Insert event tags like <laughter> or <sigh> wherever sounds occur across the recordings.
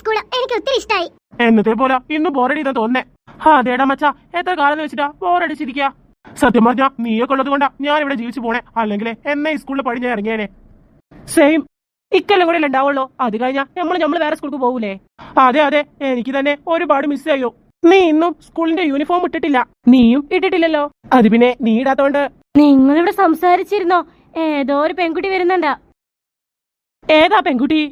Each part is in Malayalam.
സ്കൂൾ എനിക്ക് ഒത്തിരി ഇഷ്ടമായി എന്നത്തെ പോലെ ഇന്ന് ബോറടിതാ തോന്നേ ആ അതേടാ മച്ചാ എത്ര കാലം വെച്ചിട്ടാ ബോറടിച്ചിരിക്കുക സത്യം പറഞ്ഞാ നീയൊക്കെ ഉള്ളത് കൊണ്ടാ ഞാൻ ഇവിടെ ജീവിച്ചു പോണേ. അല്ലെങ്കിൽ എന്നെ ഈ സ്കൂളിൽ പടി ഞാൻ ഇറങ്ങിയേനെ. സെയിം ഇക്കെല്ലാം കൂടെ ഉണ്ടാവുള്ളൂ. അത് കഴിഞ്ഞാ നമ്മൾ നമ്മൾ വേറെ സ്കൂൾക്ക് പോകൂലേ അതെ അതെ. എനിക്ക് തന്നെ ഒരുപാട് മിസ് ചെയ്യോ നീ ഇന്നും സ്കൂളിന്റെ യൂണിഫോം ഇട്ടിട്ടില്ല. നീയും ഇട്ടിട്ടില്ലല്ലോ. അത് പിന്നെ നീ ഇടാത്തോണ്ട്. നിങ്ങളിവിടെ സംസാരിച്ചിരുന്നോ? ഏതോ ഒരു പെൺകുട്ടി വരുന്നുണ്ടാ. ഏതാ പെൺകുട്ടി?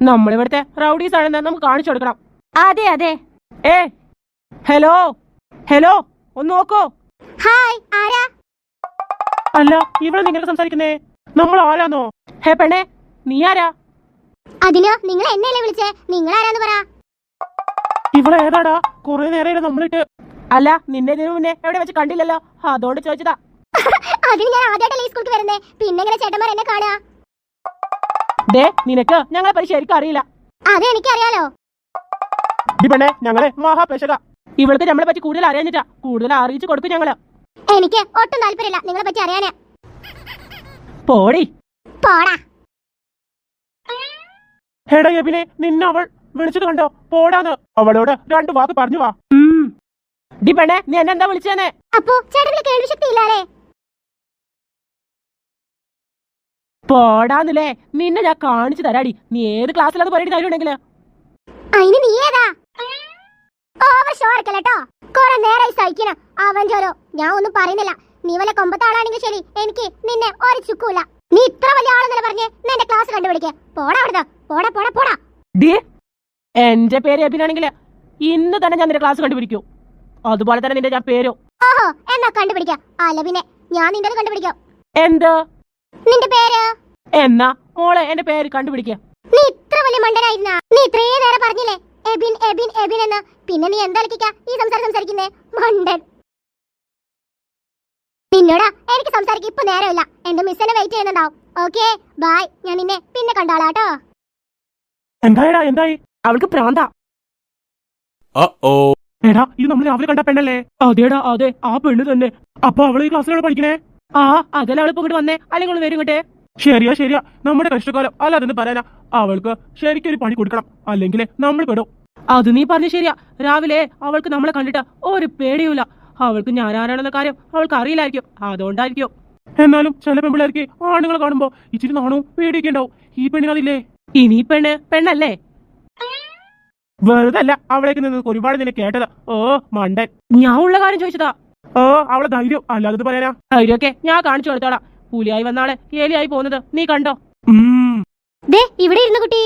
നമ്മളിവിടുത്തെ റൗഡീസ് ആണെന്ന് നമുക്ക് കാണിച്ചു കൊടുക്കണം. അതെ അതെ. ഏ ഹലോ ഹലോ ഒന്ന് നോക്കോ. ഹായ് ആരാ? അല്ല ഇവിടെ നിങ്ങൾ സംസാരിക്കുന്നേ? നമ്മൾ ആരാന്നോ? ഹേ പെണ്ണേ നീ ആരാ? അതിനോ നിങ്ങൾ എന്നെയല്ലേ വിളിച്ചേ? നിങ്ങൾ ആരാന്ന് പറ. ഇവിടെ ഏതാടാ? കുറെ നേരം നമ്മളിട്ട്. അല്ല നിന്നെ ഇതിനു മുന്നേ എവിടെ വെച്ച് കണ്ടില്ലല്ലോ? അതുകൊണ്ട് ചോദിച്ചതാ. <laughs> അതിന് ഞാൻ ആദ്യമായിട്ടല്ലേ ഈ സ്കൂൾക്ക് വരുന്നേ? പിന്നെ ഇങ്ങനെ ചേട്ടന്മാർ എന്നെ കാണുക. ദേ നിനക്ക് ഞങ്ങളെ പറ്റി ശരിക്കും അറിയില്ല. അത് എനിക്കറിയാലോ. ഡി പെണ്ണേ ഞങ്ങളെ മഹാപേശക. ഇവൾക്ക് നമ്മളെ പറ്റി കൂടുതൽ അറിയാഞ്ഞിട്ടാ. കൂടുതൽ അറിയിച്ചു കൊടുക്കും ഞങ്ങൾ. എനിക്ക് ഒട്ടും താല്പര്യമില്ല നിങ്ങളെ പറ്റി അറിയാനാ. പോടി. പോടാ. ഹേടാ എബിനെ നിന്നെ അവൾ വിളിച്ചത് കണ്ടോ? പോടാന്ന്. അവളോട് രണ്ട് വാക്ക് പറഞ്ഞു വാ. ഡി പെണ്ണേ നീ എന്നെന്താ എന്താ വിളിച്ചേനെ അപ്പോ ചേട്ടന് കേൾവി ശക്തി ഇല്ലാലേ പോടാന്നില്ലേ. നിന്നെ ഞാൻ കാണിച്ചു തരാടി. നീ ഏത് ക്ലാസ്സിലത് പറയടി തരുണ്ടെങ്കിൽ അതിന് നീ ഏതാ? ഓവർ ഷോ ഇറക്കല്ലോ കുറെ സഹിക്കണ അവൻ ചോരോ ഞാൻ ഒന്നും പറയുന്നില്ല. നീ വല്ല കൊമ്പത്താളാണെങ്കിൽ ശരി എനിക്ക് നിന്നെ ഒരു ചുക്കൂല നീ ഇത്ര വലിയ ആളെന്നല്ല പറഞ്ഞ്? നിന്റെ ക്ലാസ് കണ്ടുപിടിക്കേ. പോടാ അവിടുന്ന്. പോടാ പോടാ പോടാ. ഡി എന്റെ പേര് എബിനാണെങ്കിൽ ഇന്ന് തന്നെ ഞാൻ നിന്റെ ക്ലാസ് കണ്ടുപിടിക്കൂ. അതുപോലെ തന്നെ നിന്റെ ഞാൻ പേരോ. ഓഹോ എന്നാ കണ്ടുപിടിക്കാം. അല്ല പിന്നെ ഞാൻ നിന്റെ കണ്ടുപിടിക്കാം. എന്ത്? നിന്റെ പേര്? എന്നാ? മോളെ എന്റെ പേര് കണ്ടുപിടിക്ക. നീ ഇത്ര വലിയ മണ്ടനായിരുന്ന? നീ ഇത്രേ നേരം പറഞ്ഞില്ലേ? എബിൻ എബിൻ എബിൻ എന്ന്. പിന്നെ നീ എന്താ കളിക്കാ ഈ സംസാരം സംസാരിക്കുന്നേ? മണ്ടൻ. നിന്നോടാ എനിക്ക് സംസാരിക്കാൻ ഇപ്പൊ നേരമില്ല. എന്റെ മിസ്സിനെ വെയിറ്റ് ചെയ്യുന്നുണ്ടാവും. ഓക്കെ ബൈ ഞാൻ നിന്നെ പിന്നെ കണ്ടോളാട്ടോ. എന്തായടാ എന്തായി? അവൾക്ക് പ്രാന്ത. എടാ ഇത് നമ്മൾ രാവിലെ കണ്ട പെണ്ണല്ലേ? അതേടാ അതെ ആ പെണ്ണ് തന്നെ. അപ്പൊ അവൾ ഈ ക്ലാസ്സിലാണ് പഠിക്കണേ? ആ അതല്ല അവളിപ്പോ ഇങ്ങോട്ട് വന്നേ അല്ലെങ്കിൽ വരും ഇങ്ങോട്ടെ. ശരിയാ ശരിയാ. നമ്മുടെ കഷ്ടകാലം അല്ല അതെന്ന് പറയാനാ അവൾക്ക് ശരിക്കും ഒരു പണി കൊടുക്കണം. അല്ലെങ്കിൽ നമ്മൾ പെടും. അത് നീ പറഞ്ഞു ശരിയാ. രാവിലെ അവൾക്ക് നമ്മളെ കണ്ടിട്ട് ഒരു പേടിയുമില്ല. അവൾക്ക് ഞാൻ ആരാണെന്ന കാര്യം അവൾക്ക് അറിയില്ലായിരിക്കും. അതുകൊണ്ടായിരിക്കും. എന്നാലും ചില പെൺപിള്ളേർക്ക് ആണുങ്ങളെ കാണുമ്പോ ഇച്ചിരി നാണവും പേടിയൊക്കെ ഉണ്ടാവും. ഈ പെണ്ണിനതില്ലേ ഇനി പെണ്ണ് പെണ്ണല്ലേ? വെറുതല്ല. അവളേക്ക് നിന്ന് ഒരുപാട് നിന്നെ കേട്ടതാ. ഓ മണ്ടൻ. ഞാൻ ഉള്ള കാര്യം ചോദിച്ചതാ. ഓ അവളെ ധൈര്യം. അല്ലാതെ പറയാനാ? ധൈര്യമൊക്കെ ഞാൻ കാണിച്ചു കൊടുത്തോളാം. പുലിയായി വന്നാളെ ഏലിയായി പോകുന്നത് നീ കണ്ടോ? ദേ ഇവിടെ ഇരുന്നു കുട്ടി.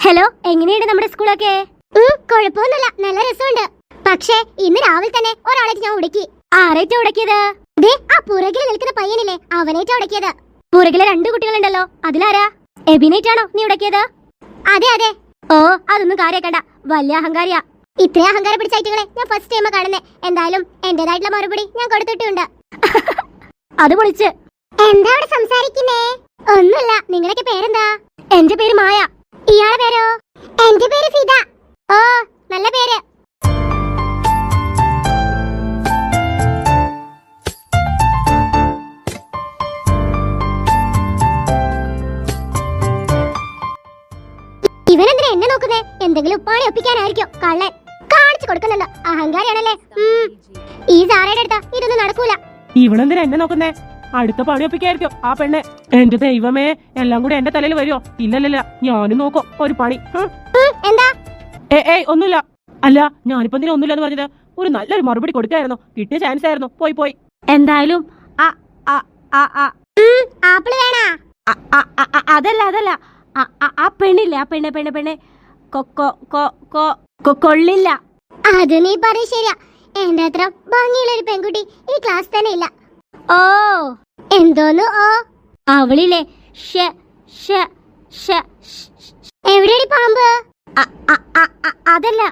ഹലോ എങ്ങനെയുണ്ട് നമ്മുടെ സ്കൂളൊക്കെ? കൊഴപ്പൊന്നുമില്ല കുഴപ്പമൊന്നുമില്ല. നല്ല രസമുണ്ട്. പക്ഷേ ഇന്ന് രാവിലെ തന്നെ ഒരാളേക്ക് ഞാൻ ഉടക്കി. ആരേറ്റാ ഉടക്കിയത്? ദേ ആ പുറകിൽ നിൽക്കുന്ന പയ്യനില്ലേ? അവനേറ്റാ ഉടക്കിയത്. പുറകിലെ രണ്ട് കുട്ടികളുണ്ടല്ലോ. അതിലാരാ? എബിനേറ്റാണോ നീ ഉടക്കിയത്? അതെ അതെ. ഓ അതൊന്നും കാര്യക്കണ്ട. വലിയ അഹങ്കാരിയാ. ഇത്രയും അഹങ്കാരം പിടിച്ച ഞാൻ ഫസ്റ്റ് ടൈം കാണുന്നേ. എന്തായാലും എന്റേതായിട്ടുള്ള മറുപടി ഞാൻ കൊടുത്തിട്ടുണ്ട്. <laughs> അത് പൊളിച്ച്. എന്താ അവിടെ സംസാരിക്കുന്നേ? ഒന്നുമില്ല. നിങ്ങളൊക്കെ പേരെന്താ? എന്റെ പേര് മായ. ഇയാളെ പേരോ? എന്റെ പേര് ഫിദ. ഓ നല്ല പേര്. ഇവനെന്തിനാ എന്നെ നോക്കുന്നേ? എന്തെങ്കിലും ഉപ്പാണി ഒപ്പിക്കാനായിരിക്കും. കള്ളൻ. കാണിച്ചു കൊടുക്കുന്നുണ്ടോ അഹങ്കാരിയാണല്ലേ. ഈ സാറയുടെ അടുത്ത ഇതൊന്നും നടക്കൂല. ഇവളെന്തിനാ എന്നെ നോക്കുന്നേ? അടുത്ത പണി ഒപ്പിക്കായിരിക്കും ആ പെണ്ണ്. എന്റെ ദൈവമേ എല്ലാം കൂടെ എന്റെ തലയിൽ വരുമോ ഇല്ലല്ലല്ല ഞാനും നോക്കോ ഒരു പണി. ഹ്. എന്താ? ഏ ഏയ് ഒന്നുമില്ല. അല്ല ഞാനിപ്പോ എന്തിനാ ഒന്നുമില്ല എന്ന് പറഞ്ഞത്? ഒരു നല്ലൊരു മറുപടി കൊടുക്കായിരുന്നു. കിട്ടിയ ചാൻസ് ആയിരുന്നു. പോയി പോയി. എന്തായാലും അതല്ല അതല്ല. ആ പെണ്ണില്ലേ ആ പെണ്ണ് പെണ്ണ് പെണ്ണ്. കൊക്കോ കൊ- കൊ- കൊ- കൊ- കൊള്ളില്ല. അത് നീ പറയും ശരിയാ. എന്റെ അത്ര ഭംഗിയുള്ള ഒരു പെൺകുട്ടി ഈ ക്ലാസ് തന്നെ ഇല്ല. ഓ എന്തോന്ന്? ഓ അവളില്ലേ? ഷ. എവിടെയാടി പാമ്പ്? അതല്ല.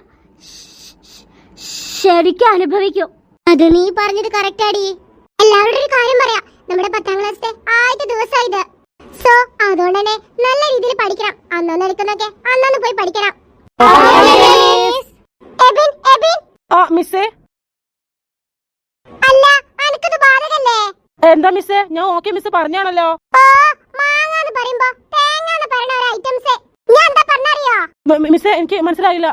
ശരിക്കും അനുഭവിക്കും. അത് നീ പറഞ്ഞത് കറക്റ്റ് ആടി. എല്ലാവരുടെ ഒരു കാര്യം പറയാ. നമ്മുടെ പത്താം ക്ലാസ്സിലെ ആദ്യത്തെ ദിവസം ഇത്. സോ അതുകൊണ്ട് തന്നെ നല്ല രീതിയിൽ പഠിക്കണം. അന്നൊന്ന് എടുക്കുന്നൊക്കെ അന്നൊന്ന് പോയി പഠിക്കണം. മിസ്സേ അല്ല അനക്കത് ബാധകല്ലേ എന്താ മിസ്സേ ഞാൻ ഓക്കെ മിസ് പറഞ്ഞാണല്ലോ. മിസ്സേ എനിക്ക് മനസ്സിലായില്ല.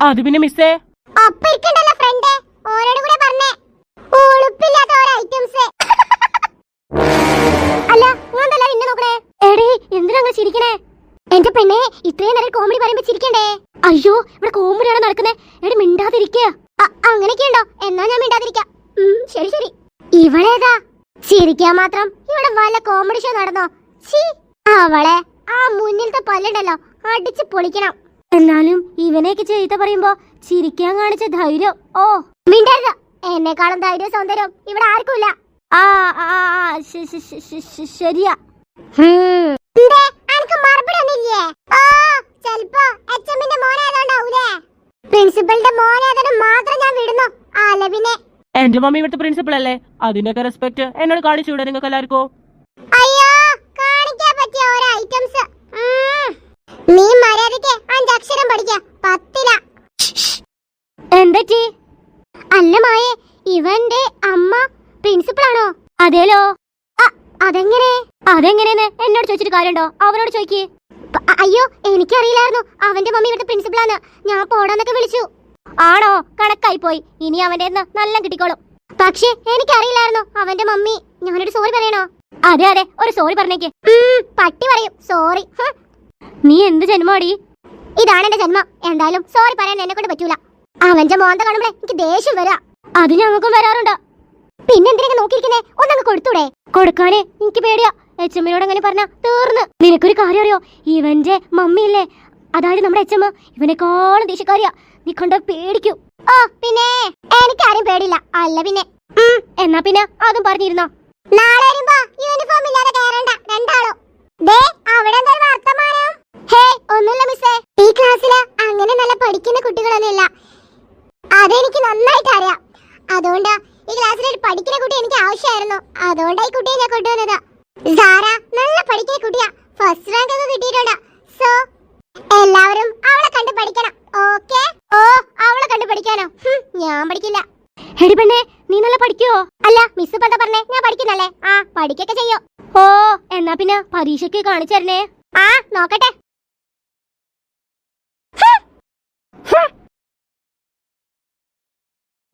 അത് പിന്നെ മിസ്സേ <laughs> അല്ല എന്തിനാ ചിരിക്കണേ? എന്റെ പെണ്ണെ ഇത്രയും നേരം കോമഡി പറയുമ്പോ ചിരിക്കണ്ടേ? അയ്യോ ഇവിടെ കോമഡിയാണ് നടക്കുന്നത് എവിടെ മിണ്ടാതിരിക്കുക അങ്ങനെയൊക്കെയുണ്ടോ എന്നാ ഞാൻ മിണ്ടാതിരിക്കാം. ശരി ശരി. ഇവളേതാ ചിരിക്കാൻ മാത്രം ഇവിടെ വല്ല കോമഡി ഷോ നടന്നോ? അവളെ ആ മുന്നിലത്തെ പല്ലുണ്ടല്ലോ അടിച്ച് പൊളിക്കണം. എന്നാലും ഇവനെയൊക്കെ ചെയ്ത പറയുമ്പോ ചിരിക്കാൻ കാണിച്ച ധൈര്യം ഓ. മിണ്ടരുത്. എന്നെക്കാളും ധൈര്യം സൗന്ദര്യം ഇവിടെ ആർക്കും ഇല്ല. ആ, ശരിയാ ഹും. എന്തേ, അനക്ക് മറുപടി ഒന്നുമില്ലേ? ആ, ചെലപ്പോ HM ന്റെ മോനായതുകൊണ്ടാവൂലേ? പ്രിൻസിപ്പലിന്റെ മോനായതുകൊണ്ട് മാത്രം ഞാൻ വിടുന്നു അല്ല പിന്നെ എന്റെ മമ്മി ഇവിടുത്തെ പ്രിൻസിപ്പൾ അല്ലേ? അതിന്റെയൊക്കെ റെസ്പെക്ട് എന്നോട് കാണിച്ചൂടെ നിങ്ങൾക്ക് എല്ലാവർക്കും? അയ്യോ കാണിക്കാൻ പറ്റിയ ഐറ്റംസ് നീ മര്യാദയ്ക്ക് അഞ്ചക്ഷരം പഠിക്ക. മായേ ഇവന്റെ അമ്മ അതേലോ? അതെങ്ങനെ? അതെങ്ങനെയെന്ന് എന്നോട് ചോദിച്ചിട്ട് കാര്യമുണ്ടോ? അവനോട് ചോദിക്കേ. അയ്യോ എനിക്കറിയില്ലായിരുന്നു. അവന്റെ മമ്മി ഇവിടുത്തെ പ്രിൻസിപ്പളാണ് ഞാൻ പോടാന്നൊക്കെ വിളിച്ചു. ആണോ? കണക്കായി പോയി. ഇനി അവന്റെ നല്ല കിട്ടിക്കോളും. പക്ഷേ എനിക്കറിയില്ലായിരുന്നു അവന്റെ മമ്മി. ഞാനൊരു സോറി പറയണോ? അതെ അതെ. ഒരു സോറി പറഞ്ഞേക്ക്. പട്ടി പറയും. സോറി. നീ എന്ത് ജന്മമാടി? ഇതാണ് എന്റെ ജന്മം. എന്തായാലും സോറി പറയാൻ എന്നെ കൊണ്ട് പറ്റൂല. അവന്റെ മോന്ത കാണുമ്പോ എനിക്ക് ദേഷ്യം വരാ. അത് ഞങ്ങൾക്കും വരാറുണ്ടോ. പിന്നെ എന്തിനാ നോക്കിയിരിക്കുന്നേ? ഒന്നങ്ങ് കൊടുത്തൂടെ? കൊടുക്കാനേ എനിക്ക് പേടിയാ. എച്ച് എമ്മിനോട് അങ്ങനെ പറഞ്ഞ തീർന്ന്. നിനക്കൊരു കാര്യം അറിയോ? ഇവന്റെ മമ്മിയില്ലേ? അതായത് നമ്മുടെ അച്ഛമ്മ ഇവനെക്കാളും ദേഷ്യക്കാരിയാ. നീ കണ്ട പേടിക്കൂ. ഓ പിന്നെ? എനിക്കാരും പേടില്ല അല്ല പിന്നെ. എന്നാ പിന്നെ അതും പറഞ്ഞിരുന്നോ? നാളെ വരുമ്പോ യൂണിഫോം ഇല്ലാതെ കയറണ്ട. രണ്ടാളോ. ദേ അവിടെ എന്തൊരു വർത്തമാനം? ഹേ ഒന്നുമില്ല മിസ്സേ. ഈ ക്ലാസ്സിൽ അങ്ങനെ നല്ല പഠിക്കുന്ന കുട്ടികളൊന്നുമില്ല. അതെനിക്ക് നന്നായിട്ട് അറിയാം അതുകൊണ്ട് ഈ ക്ലാസ്സിൽ ഒരു പഠിക്കുന്ന കുട്ടി എനിക്ക് ആവശ്യമായിരുന്നു. അതുകൊണ്ട് ഈ കുട്ടിയെ ഞാൻ കൊണ്ടുവന്നത്. സാറ നല്ല പഠിക്കുന്ന കുട്ടിയാ. ഫസ്റ്റ് റാങ്ക് ഒക്കെ കിട്ടിയിട്ടുണ്ട്. സോ എല്ലാവരും അവളെ കണ്ട് പഠിക്കണം ഓക്കേ ഓ അവളെ കണ്ട് പഠിക്കാനോ ഹും, ഞാൻ പഠിക്കില്ല എടി പെണ്ണേ നീ നല്ല പഠിക്കോ അല്ല മിസ് ഇപ്പൊ പറഞ്ഞേ? ഞാൻ പഠിക്കുന്നല്ലേ ആ പഠിക്കൊക്കെ ചെയ്യോ. ഓ എന്നാ പിന്നെ പരീക്ഷയ്ക്ക് കാണിച്ചു തരണേ. ആ നോക്കട്ടെ.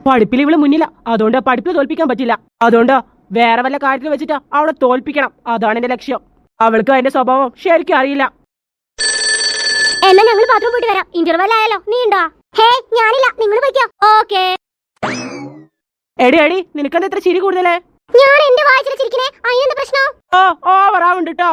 പഠിപ്പിൽ ഇവൾ മുന്നില്ല. അതുകൊണ്ട് പഠിപ്പിൽ തോൽപ്പിക്കാൻ പറ്റില്ല. അതുകൊണ്ട് വേറെ വല്ല കാര്യത്തിൽ വെച്ചിട്ട് അവളെ തോൽപ്പിക്കണം. അതാണ് എന്റെ ലക്ഷ്യം. അവൾക്ക് അതിന്റെ സ്വഭാവം ശരിക്കും അറിയില്ല. എന്നാ ഞങ്ങൾ ബാത്റൂം പോയിട്ട് വരാം. ഇന്റർവെൽ ആയാലോ? നീ ഉണ്ടോ? ഹേ ഞാനില്ല. നിങ്ങൾ പഠിക്കാം ഓക്കേ. എടി എടി നിനക്കെന്താ ഇത്ര ചിരി കൂടുതലേ? ഞാൻ എന്റെ വായിച്ചിരിക്കണേ അതിനെന്താ പ്രശ്നം? ഓ ഓവറാവുണ്ട് കേട്ടോ